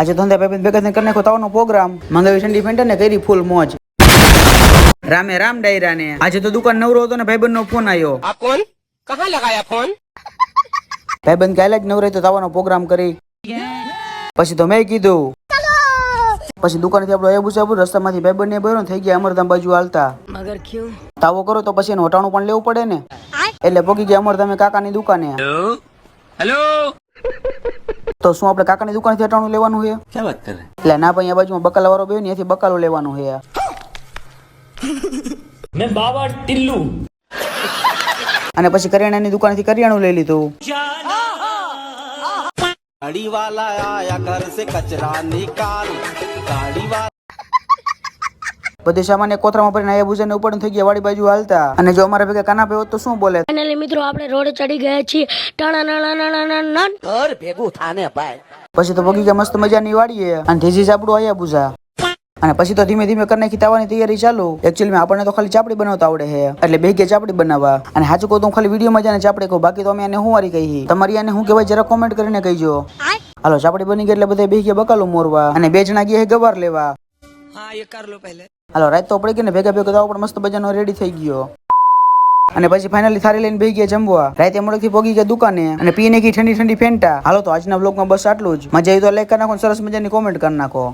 આજે ધંધા ભાઈ ભેગા કરીને નાખો પ્રોગ્રામ. મંગાવી ઠંડી ને કરી ફૂલ મોજ. રામે રામ ડાયરા ને આજે તો દુકાન નવરો હતો ને ભાઈબંધ નો ફોન આવ્યો આ કોણ? કહા લગાયા ફોન ભાઈબંધ કાલે જ નવરો તો તાવાનો પ્રોગ્રામ કરી. પછી તો મેં કીધું. પછી દુકાનથી આપણો એ રસ્તા માંથી બે બંને ભર્યો થઈ ગયા અમરધામ બાજુ હાલતા. મગર ક્યું? તાવો કરો તો પછી એનું હટાણું પણ લેવું પડે ને. એટલે પોકી ગયા અમારે તમે કાકા ની દુકાને હેલો તો શું આપણે કાકાની દુકાનથી અટાણું લેવાનું છે? ક્યાં વાત કરે? એટલે ના ભાઈ આ બાજુમાં બકાલા વાળો બેન ત્યાંથી બકાલો લેવાનું છે. મેં બાવા ટિલ્લુ. અને પછી કરિયાણાની દુકાનથી કરિયાણું લઈ લીધું. ગાડી વાલા આયા ઘર સે કચરા નિકાલ. ગાડી બધી સામાન્ય કોથરામાં ભરીને આયા ભૂજાને ઉપાડું થઈ ગયા વાડી બાજુ હાલતા. અને જો અમારા ભેગા કાના ભાઈ હોત તો શું બોલે? ફાઇનલી મિત્રો આપણે રોડ ચડી ગયા છીએ. ટણા નણા નણા ઘર ભેગું થાને ભાઈ. પછી તો બગીચા મસ્ત મજાની વાડીએ. અને ધીજી આપણું આયા ભૂજા. અને પછી તો ધીમે ધીમે કરીને ખીતાવાની તૈયારી ચાલુ. એકચ્યુઅલી આપણને તો ખાલી ચાપડી બનાવતા આવડે છે. એટલે બે ગયા ચાપડી બનાવવા. અને હાચું કહું તો ખાલી વીડિયો મજાને ચાપડી કહું. બાકી તો અમે એને હું વારી કહી. તમારી આને હું કહેવાય જરા કોમેન્ટ કરીને કહીજો. હાલો ચાપડી બની ગઈ એટલે બધા બે ગયા બકાલું મોરવા. અને બે જણા ગયા ગવાર લેવા. હાલો, રાત તો પડી ગઈ ને ભેગા ભેગા તો પણ મસ્ત મજાનો રેડી થઈ ગયો. અને પછી ફાઇનલી થારી લઈને ભેગી ગયા જમવા. રાતે મોડેથી પોગી ગયા દુકાને અને પીને ગઈ ઠંડી ઠંડી ફેન્ટા હાલો, તો આજના બ્લોગમાં બસ આટલું જ. મજા આવી તો લાઈક કરી નાખો સરસ મજાની કોમેન્ટ કરી નાખો.